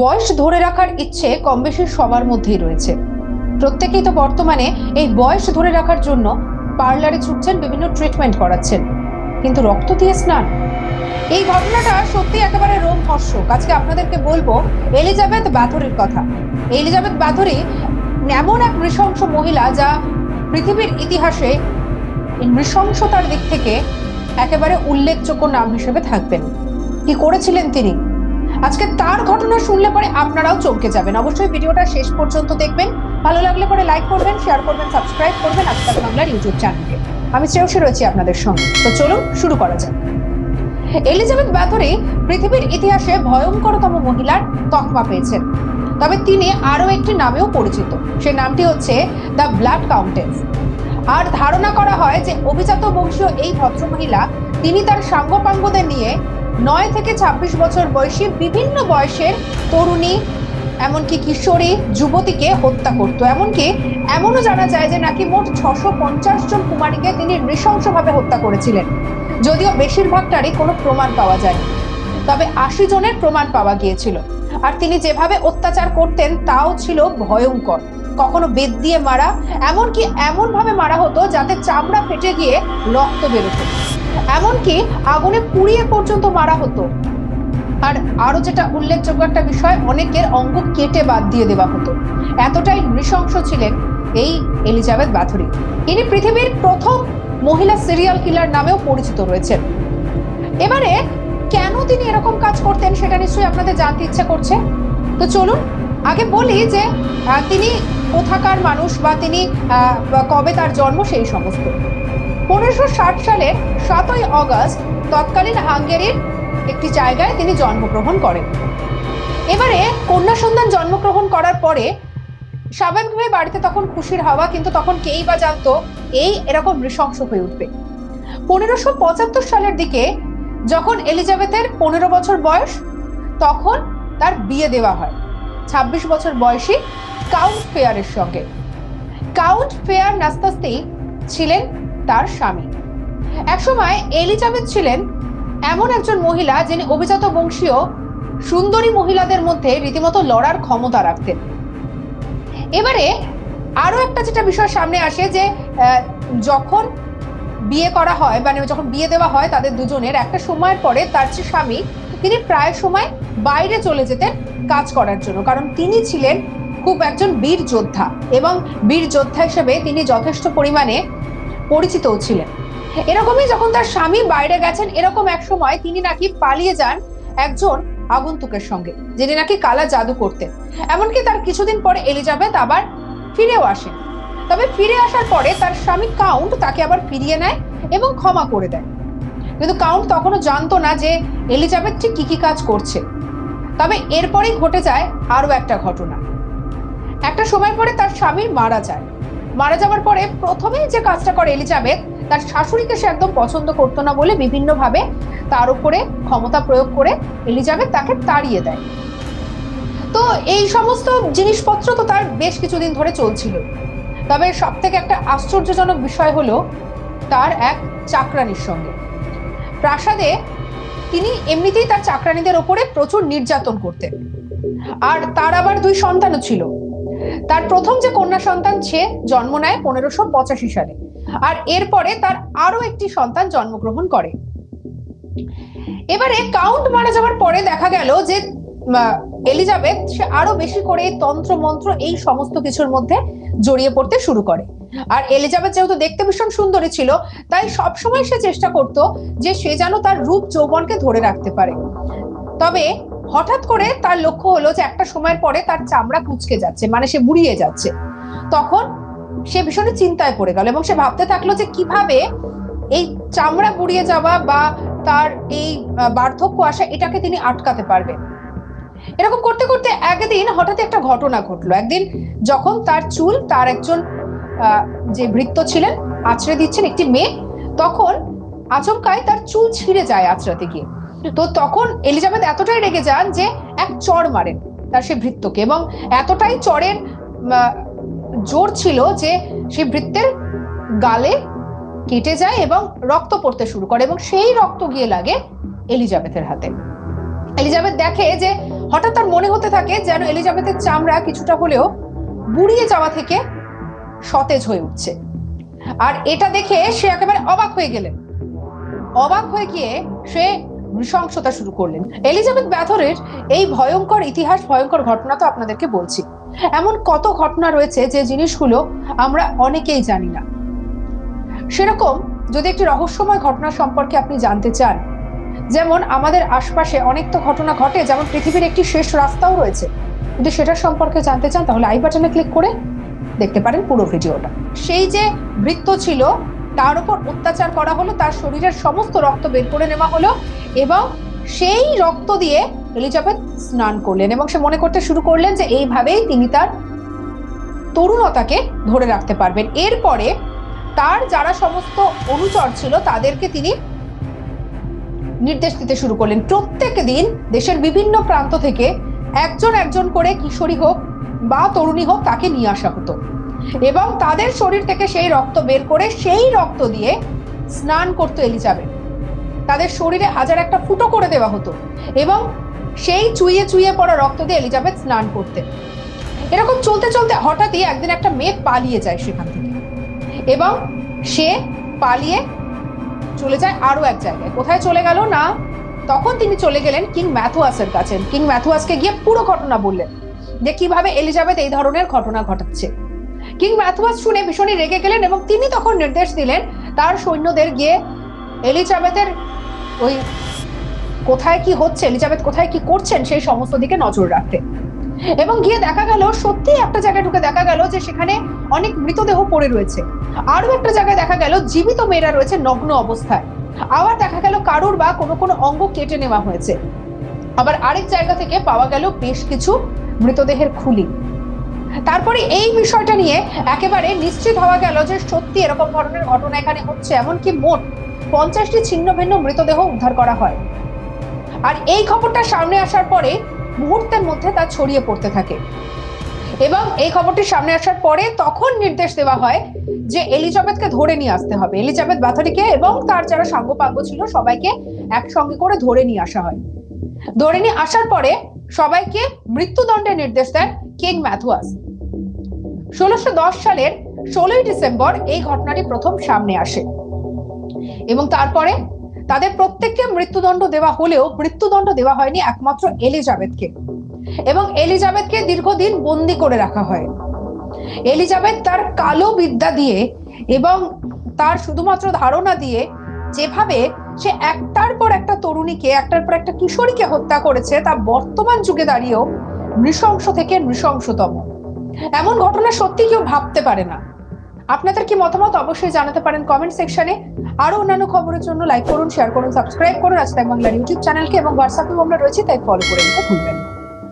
বয়স ধরে রাখার ইচ্ছে কম বেশি সবার মধ্যেই রয়েছে। প্রত্যেকেই তো বর্তমানে এই বয়স ধরে রাখার জন্য পার্লারে ছুটছেন, বিভিন্ন ট্রিটমেন্ট করাচ্ছেন। কিন্তু রক্ত দিয়ে স্নান? এই ঘটনাটা সত্যি একেবারে রোমহর্ষক। আজকে আপনাদেরকে বলব, এলিজাবেথ ব্যাথরির কথা। এলিজাবেথ ব্যাথরি এমন এক নৃশংস মহিলা যা পৃথিবীর ইতিহাসে নৃশংসতার দিক থেকে একেবারে উল্লেখযোগ্য নাম হিসেবে থাকবেন। কি করেছিলেন তিনি? আজকে তার ঘটনা শুনলে পরে আপনারাও চমকে যাবেন। অবশ্যই ভিডিওটা শেষ পর্যন্ত দেখবেন। ভালো লাগলে পরে লাইক করবেন শেয়ার করবেন সাবস্ক্রাইব করবেন আজকাল বাংলার ইউটিউব চ্যানেলকে আমি শ্রেয়সী রয়েছি আপনাদের সঙ্গে। তো চলুন শুরু করা যাক। এলিজাবেথ ব্যাথরি পৃথিবীর ইতিহাসে ভয়ঙ্করতম মহিলার তকমা পেয়েছেন। তবে তিনি আরও একটি নামেও পরিচিত। সে নামটি হচ্ছে দ্য ব্লাড কাউন্টেন্স আর ধারণা করা হয় যে অভিজাত বংশীয় এই ভদ্রমহিলা, তিনি তার সাঙ্গপাঙ্গদের নিয়ে নয় থেকে ছাব্বিশ বছর বয়সী বিভিন্ন বয়সের তরুণী, এমনকি কিশোরী যুবতীকে হত্যা করত। এমনকি এমনও জানা যায় যে নাকি মোট ছশো পঞ্চাশ জন কুমারীকে তিনি নৃশংসভাবে হত্যা করেছিলেন। যদিও বেশিরভাগটারই কোনো প্রমাণ পাওয়া যায়নি। তবে আশি জনের প্রমাণ পাওয়া গিয়েছিল। আর তিনি যেভাবে অত্যাচার করতেন, তাও ছিল ভয়ঙ্কর। কখনো বেদ দিয়ে মারা, এমনকি এমন ভাবে মারা হতো যাতে চামড়া ফেটে গিয়ে রক্ত বেরোতো। এমনকি আগুনে পুড়িয়ে পর্যন্ত মারা হতো। আর আরও যেটা উল্লেখযোগ্য একটা বিষয়, অনেকের অঙ্গ কেটে বাদ দিয়ে দেওয়া হতো। এতটাই নৃশংস ছিলেন এই এলিজাবেথ বাথুরি। ইনি পৃথিবীর প্রথম মহিলা সিরিয়াল কিলার নামেও পরিচিত রয়েছেন। এবারে কেন তিনি এরকম কাজ করতেন সেটা নিশ্চয়ই আপনাদের জানতে ইচ্ছে করছে? তো চলুন আগে বলি যে তিনি কোথাকার মানুষ বা তিনি কবে তার জন্ম সেই সমস্ত। পনেরোশো ষাট সালের সাতই অগস্ট তৎকালীন হাঙ্গেরির একটি জায়গায় তিনি জন্মগ্রহণ করেন। এবারে কন্যা সন্তান জন্মগ্রহণ করার পরে স্বাভাবিকভাবে বাড়িতে তখন খুশির হাওয়া, কিন্তু তখন কেই বা জানতো এই এরকম নৃশংস হয়ে উঠবে। পনেরোশো পঁচাত্তর সালের দিকে যখন এলিজাবেথের পনেরো বছর বয়স, তখন তার বিয়ে দেওয়া হয়। ছাব্বিশ বছর বয়সী কাউন্ট ফেয়ারের সঙ্গে। কাউন্ট ফেয়ার নাস্তাস্তি ছিলেন তার স্বামী। একসময় এলিজাবেথ ছিলেন এমন একজন মহিলা যিনি অভিজাত বংশীয়, সুন্দরী মহিলাদের মধ্যে রীতিমতো লড়ার ক্ষমতা রাখতেন। এবারে আরও একটা যেটা বিষয় সামনে আসে যে যখন বিয়ে করা হয় মানে যখন বিয়ে দেওয়া হয় তাদের দুজনের, একটা সময়ের পরে তার যে স্বামী, তিনি প্রায় সময় বাইরে চলে যেতেন কাজ করার জন্য। কারণ তিনি ছিলেন খুব একজন বীর যোদ্ধা এবং বীর যোদ্ধা হিসেবে তিনি যথেষ্ট পরিমাণে পরিচিতও ছিলেন। এরকমই যখন তার স্বামী বাইরে গেছেন, এরকম এক সময় তিনি নাকি পালিয়ে যান একজন আগন্তুকের সঙ্গে, যিনি নাকি কালা জাদু করতেন। এমনকি তার কিছুদিন পরে এলিজাবেথ আবার ফিরেও আসেন। তবে ফিরে আসার পরে তার স্বামী কাউন্ট তাকে আবার ফিরিয়ে নেয় এবং ক্ষমা করে দেয়। কিন্তু কাউন্ট তখনও জানতো না যে এলিজাবেথ ঠিক কি কি কাজ করছে। তবে এরপরেই ঘটে যায় আরও একটা ঘটনা। একটা সময় পরে তার স্বামী মারা যায়। মারা যাওয়ার পরে প্রথমেই যে কাজটা করে এলিজাবেথ, তার শাশুড়িকে সে একদম পছন্দ করতো না বলে বিভিন্নভাবে তার উপরে ক্ষমতা প্রয়োগ করে এলিজাবেথ তাকে তাড়িয়ে দেয়। তো এই সমস্ত জিনিসপত্র তো তার বেশ কিছুদিন ধরে চলছিল। তবে সব থেকে একটা আশ্চর্যজনক বিষয় হলো তার এক চাকরানির সঙ্গে। প্রাসাদে তিনি এমনিতেই তার চাকরানিদের ওপরে প্রচুর নির্যাতন করতেন। আর তার আবার দুই সন্তানও ছিল। তার প্রথম যে কন্যা সন্তান, সে জন্ম নেয় পনেরোশো পঁচাশি সালে। আর এরপরে তার আরও একটি সন্তান জন্মগ্রহণ করে। এবারে কাউন্ট মারা যাওয়ার পরে দেখা গেল যে এলিজাবেথ সে আরও বেশি করে তন্ত্র মন্ত্র এই সমস্ত কিছুর মধ্যে জড়িয়ে পড়তে শুরু করে। আর এলিজাবেথ যেহেতু দেখতে ভীষণ সুন্দরী ছিল, তাই সবসময় সে চেষ্টা করত যে সে যেন তার রূপ যৌবনকে ধরে রাখতে পারে। তবে হঠাৎ করে তার লক্ষ্য হলো যে একটা সময়ের পরে তার চামড়া কুচকে যাচ্ছে মানে সে বুড়িয়ে যাচ্ছে। তখন সে ভীষণ চিন্তায় পড়ে গেল এবং সে ভাবতে থাকল যে কীভাবে এই চামড়া বুড়িয়ে যাওয়া বা তার এই বার্ধক্য আসা এটাকে তিনি আটকাতে পারবেন। এরকম করতে করতে একদিন হঠাৎ একটা ঘটনা ঘটলো। একদিন যখন তার চুল তার একজন যে ভৃত্য ছিলেন, আছড়ে দিচ্ছেন একটি মেয়ে, তখন আচমকায় তার চুল ছিঁড়ে যায় আছড়াতে গিয়ে। তো তখন এলিজাবেথ এতটাই রেগে যান যে এক চর মারেন তার সেই ভৃত্যকে এবং এতটাই চরের জোর ছিল যে সেই ভৃত্যের গালে কেটে যায় এবং রক্ত পড়তে শুরু করে এবং সেই রক্ত গিয়ে লাগে এলিজাবেথের হাতে। এলিজাবেথ দেখে যে হঠাৎ তার মনে হতে থাকে যেন এলিজাবেথের চামড়া কিছুটা হলেও বুড়িয়ে যাওয়া থেকে সতেজ হয়ে উঠছে। আর এটা দেখে সে একেবারে অবাক হয়ে গেলেন। অবাক হয়ে গিয়ে সে নৃশংসতা শুরু করলেন। এলিজাবেথ ব্যাথরের এই ভয়ঙ্কর ইতিহাস, ভয়ঙ্কর ঘটনা তো আপনাদেরকে বলছি। এমন কত ঘটনা রয়েছে যে জিনিসগুলো আমরা অনেকেই জানি না। সেরকম যদি একটি রহস্যময় ঘটনা সম্পর্কে আপনি জানতে চান, যেমন আমাদের আশপাশে অনেক তো ঘটনা ঘটে, যেমন পৃথিবীর একটি শেষ রাস্তাও রয়েছে। যদি সেটার সম্পর্কে জানতে চান, তাহলে আই বাটনে ক্লিক করে দেখতে পারেন পুরো ভিডিওটা। সেই যে বৃত্ত ছিল, তার উপর অত্যাচার করা হলো, তার শরীরের সমস্ত রক্ত বের করে নেওয়া হলো এবং সেই রক্ত দিয়ে এলিজাবেথ স্নান করলেন এবং সে মনে করতে শুরু করলেন যে এইভাবেই তিনি তার তরুণতাকে ধরে রাখতে পারবেন। এরপরে তার যারা সমস্ত অনুচর ছিল, তাদেরকে তিনি নির্দেশ দিতে শুরু করলেন। প্রত্যেক দিন দেশের বিভিন্ন প্রান্ত থেকে একজন একজন করে কিশোরী হোক বা তরুণী হোক তাকে নিয়ে আসা হতো। এবং তাদের শরীর থেকে সেই রক্ত বের করে সেই রক্ত দিয়ে স্নান করতো এলিজাবেথ। তাদের শরীরে হাজার একটা ফুটো করে দেওয়া হতো এবং সেই চুইয়ে চুইয়ে পড়া রক্ত দিয়ে এলিজাবেথ স্নান করতেন এরকম চলতে চলতে হঠাৎই একদিন একটা মেয়ে পালিয়ে যায় সেখান থেকে। এবং সে পালিয়ে চলে যায় আরও এক জায়গায়। কোথায় চলে গেল না? তখন তিনি চলে গেলেন কিং ম্যাথুয়াসের কাছে। কিং ম্যাথুয়াসকে গিয়ে পুরো ঘটনা বললেন। যে কীভাবে এলিজাবেথ এই ধরনের ঘটনা ঘটাচ্ছে। কিং ম্যাথুয়াস শুনে ভীষণই রেগে গেলেন এবং তিনি তখন নির্দেশ দিলেন তার সৈন্যদের গিয়ে এলিজাবেথের ওই কোথায় কি হচ্ছে, এলিজাবেথ কোথায় কি করছেন সেই সমস্ত দিকে নজর রাখতে। এবং গিয়ে দেখা গেল সত্যি একটা জায়গায় ঢুকে দেখা গেল যে সেখানে অনেক মৃতদেহ পড়ে রয়েছে। আরও একটা জায়গায় দেখা গেল, জীবিত মেয়েরা রয়েছে নগ্ন অবস্থায়। আবার দেখা গেল, কারুর বা কোনো কোনো অঙ্গ কেটে নেওয়া হয়েছে। আবার আরেক জায়গা থেকে পাওয়া গেল বেশ কিছু মৃতদেহের খুলি। তারপরে এই বিষয়টা নিয়ে একেবারে নিশ্চিত হওয়া গেল যে সত্যি এরকম ধরনের ঘটনা এখানে হচ্ছে এমনকি মোট পঞ্চাশটি ছিন্ন ভিন্ন মৃতদেহ উদ্ধার করা হয়। আর এই খবরটা সামনে আসার পরে মুহূর্তের মধ্যে তা ছড়িয়ে পড়তে থাকে। এবং এই খবরটি সামনে আসার পরে তখন নির্দেশ দেওয়া হয় যে এলিজাবেথকে ধরে নিয়ে আসতে হবে। এলিজাবেথ বাথারিকে এবং তার যারা সাঙ্গপাঙ্গ ছিল সবাইকে একসঙ্গে করে ধরে নিয়ে আসা হয়। ধরে নিয়ে আসার পরে সবাইকে মৃত্যুদণ্ডের নির্দেশ দেন কিং ম্যাথুয়াস। ষোলোশো সালের ষোলোই ডিসেম্বর এই ঘটনাটি প্রথম সামনে আসে এবং তারপরে তাদের প্রত্যেককে মৃত্যুদণ্ড দেওয়া হলেও মৃত্যুদণ্ড দেওয়া হয়নি একমাত্র এলিজাবেথকে এবং এলিজাবেথকে দীর্ঘদিন বন্দি করে রাখা হয়। এলিজাবেথ তার কালো বিদ্যা দিয়ে এবং তার শুধুমাত্র ধারণা দিয়ে যেভাবে সে একটার পর একটা তরুণীকে, একটার পর একটা কিশোরীকে হত্যা করেছে, তা বর্তমান যুগে দাঁড়িয়েও নৃশংস থেকে নৃশংসতম। এমন ঘটনা সত্যি কেউ ভাবতে পারে না। আপনাদের কি মতামত অবশ্যই জানাতে পারেন কমেন্ট সেকশনে আরও অন্যান্য খবরের জন্য লাইক করুন শেয়ার করুন সাবস্ক্রাইব করুন। আজ বাংলার ইউটিউব চ্যানেলকে এবং হোয়াটসঅ্যাপেও আমরা রয়েছি, তাই ফলো করে নিতে ভুলবেন